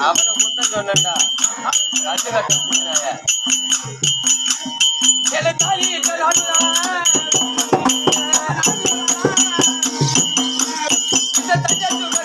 அவனை முத்த சொன்னா கட்டு கட்ட இந்த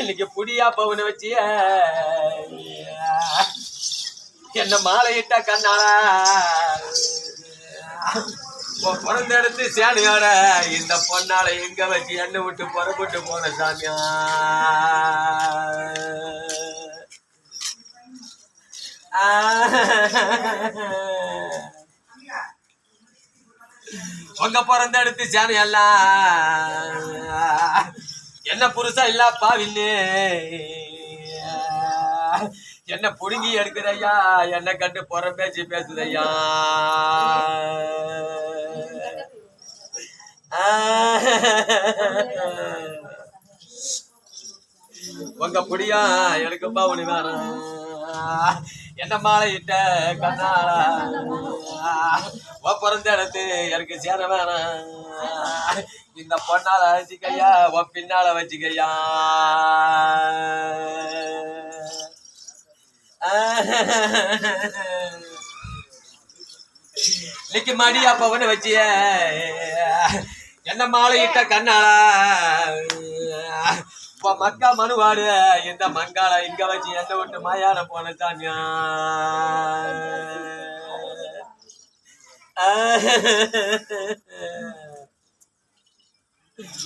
எனக்கு புடியா பவுன வச்சிய என்ன மாலையிட்ட கண்ணாளா பிறந்த எடுத்து சேனையோட இந்த பொண்ணால எங்க வச்சு எண்ணெய் விட்டு புறப்பட்டு போன சாமியா? உங்க பிறந்த எடுத்து சேனையெல்லாம் என்ன புருஷா இல்லப்பா பாவின்னு என்ன புடுங்கி எடுக்கிறையா என்ன கண்டு புற பேச்சு பேசுதையா? உங்க புடியா? எனக்குப்பா பாவனி வேணும் என்ன மாலையிட்ட கண்ணாளா உன் பிறந்த இடத்து எனக்கு சேர வேணாம் இந்த பொண்ணால வச்சுக்கையா உன் பின்னால வச்சுக்கையா? இன்னைக்கு மடியா பவன வச்சிய. என்ன மாலையிட்ட கண்ணால? உன் மக்கா மனுவாடு இந்த மங்காள இங்க வச்சு எந்த விட்டு மாயான போன சாமியா?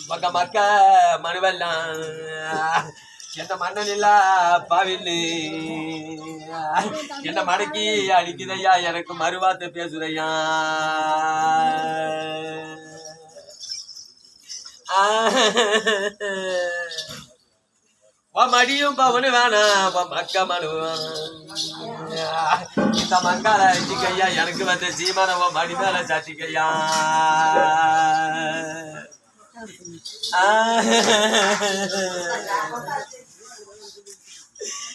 மக்க மக்க மனுவெல்லாம். என்ன மன்னன் இல்ல பாவில்லு. என்ன மடக்கி அடிக்குதையா எனக்கு மறுவாத்து பேசுறையா உன் மடியும் பவனு வேணாம் உன் மக்க மனு இந்த மங்கால அடிக்கையா எனக்கு வந்த சீமான உன் மடி மேல சாட்டிக்கையா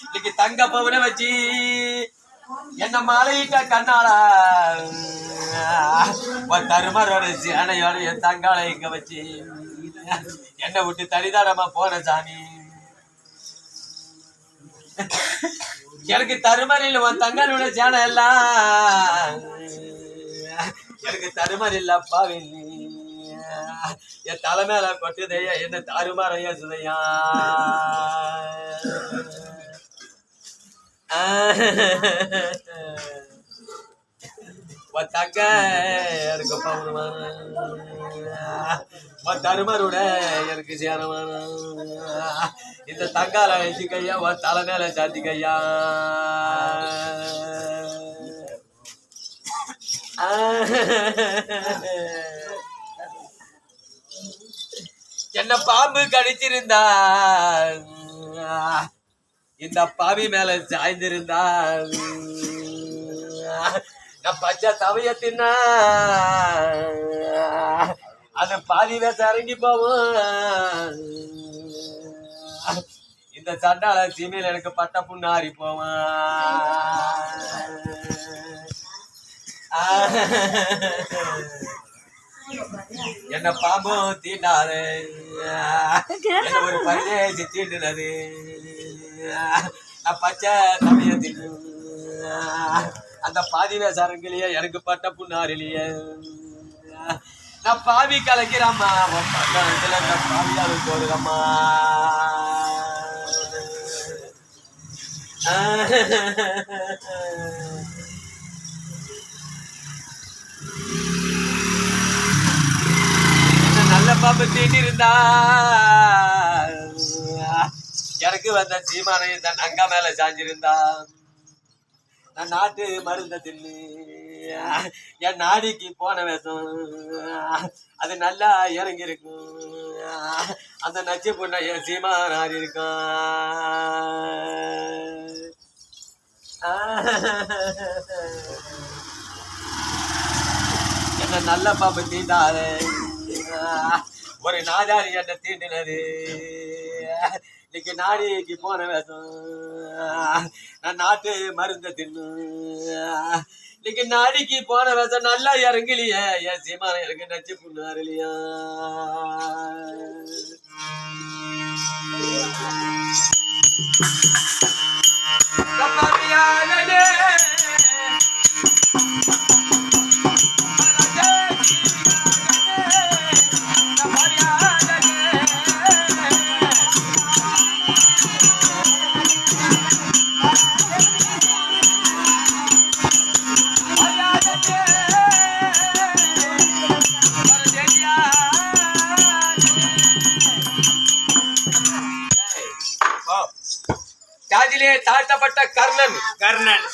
இன்னைக்கு தங்க பவுன வச்சு என்ன மாலையிட்ட கண்ணாளா தருமரோட சேனையோட என் தங்காளை இங்க வச்சு என்னை விட்டு தனிதானமா போன சாமி. எனக்கு தருமறையில் உன் தங்காளோட சேனை எல்லாம் எனக்கு தருமர் இல்லப்பா வெள்ளி என் தலை மேல கொட்டுதையா என்ன தாறுமாறையா சுதையா உன் உன் தருமருட எனக்கு சேரமான இந்த தங்கால வச்சுக்கையா உன் தலை மேல சாத்திக்கையா? என்ன பாம்பு கடிச்சிருந்தா இந்த பாவி மேல சாய்ந்திருந்தா நான் பச்சை தவைய தின்னா அது பாதி வேச இறங்கி போவோம் இந்த சண்டால சீமையில் எனக்கு பட்ட புண்ணாரி போவான் என்ன பாம்பும் தீண்டாது? என்ன ஒரு பரிதேசி தீண்டுனது? நான் பச்சை தமிழ தின்னு. அந்த பாதி வேசாரங்களையே எனக்கு பட்ட புண்ணாரிலேயே நான் பாவி கலக்கிறம்மா. உன் பக்கத்துல இந்த பாவியாவது போடுறம்மா ஆ நல்ல இருந்தா எனக்கு வந்த சீமானை தன் அங்கா மேல சாஞ்சிருந்தா. நான் நாட்டு மருந்த தின்னு. என் நாடிக்கு போன வேஷம். அது நல்லா இறங்கியிருக்கும். அந்த நச்சு பொண்ணை என் சீமா நாடி இருக்கும் என்ன நல்ல பாம்பு தீண்டாரு ஒரு நாதாரி என்ன தீண்டினது? இன்னைக்கு நாடிக்கு போன வேஷம். நான் நாட்டு மருந்த தின்னு இன்னைக்கு நாடிக்கு போன வேஷம் நல்லா இறங்கலையே. என் சீமான எனக்கு நச்சு புண்ணாரு இல்லையா ஜாதியிலே தாழ்த்தப்பட்ட கர்ணன் கர்ணன்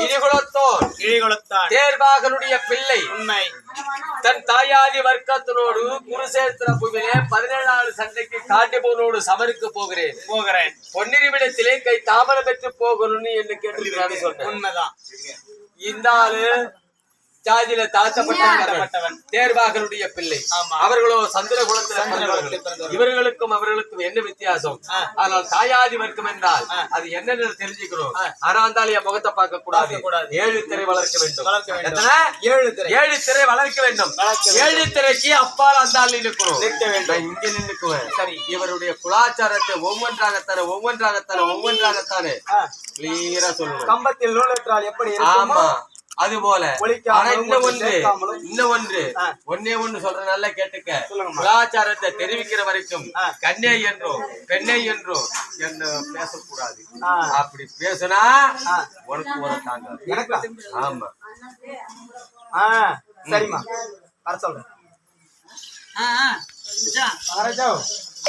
இடிகுலத்தோன் கிழிகுளத்தான் தேர்வாகனுடைய பிள்ளை உண்மை தன் தாயாதி வர்க்கத்தினோடு குருசேத்திர பூமியிலே பதினேழாவது சண்டைக்கு காட்டிபோனோடு சமருக்கு போகிறேன் போகிறேன் பொன்னிரிவிடத்திலே கை தாமரம் பெற்று போகணும்னு என்ன கேட்டு சொன்னேன் உண்மைதான் இந்த ஆளு ஜாதியில தாழ்த்தப்பட்ட தாழ்த்தப்பட்டவன். தேர்வாகனுடைய பிள்ளை. அவர்களோ சந்திர குலத்தில் சந்திர பிறந்தவர்கள். குலத்தில் பிறந்தவர்கள். இவர்களுக்கும் அவர்களுக்கும் என்ன வித்தியாசம். ஆனால் தாயாதி வர்க்கம் என்றால். அது என்னன்னு தெரிஞ்சுக்கணும் என் முகத்தை பார்க்க கூடாது. ஏழு திரை வளர்க்க வேண்டும்? ஏழு திரை ஏழு திரை வளர்க்க வேண்டும். ஏழு திரைக்கு அப்பால் அந்த ஆள் நிற்கணும் நிற்க வேண்டும். இங்க நின்னுக்குவேன் சரி. இவருடைய குலாச்சாரத்தை ஒவ்வொன்றாகத்தானே ஒவ்வொன்றாகத்தானே ஒவ்வொன்றாகத்தானே. கிளியரா சொல்லணும் கம்பத்தில் நூலற்றால் எப்படி ஆமா அது போல ஆனா இன்னும் ஒன்று ஒன்று. இன்னும் ஒன்று. ஒன்னே ஒண்ணு சொல்ற நல்லா கேட்டுக்க. கலாச்சாரத்தை தெரிவிக்கிற வரைக்கும். கண்ணே என்றும் பெண்ணை என்றும் என்ன பேசக்கூடாது. அப்படி பேசுனா. உனக்கு ஒரு தாங்க எனக்கா ஆமா ஆ சரிம்மா வர சொல்றேன்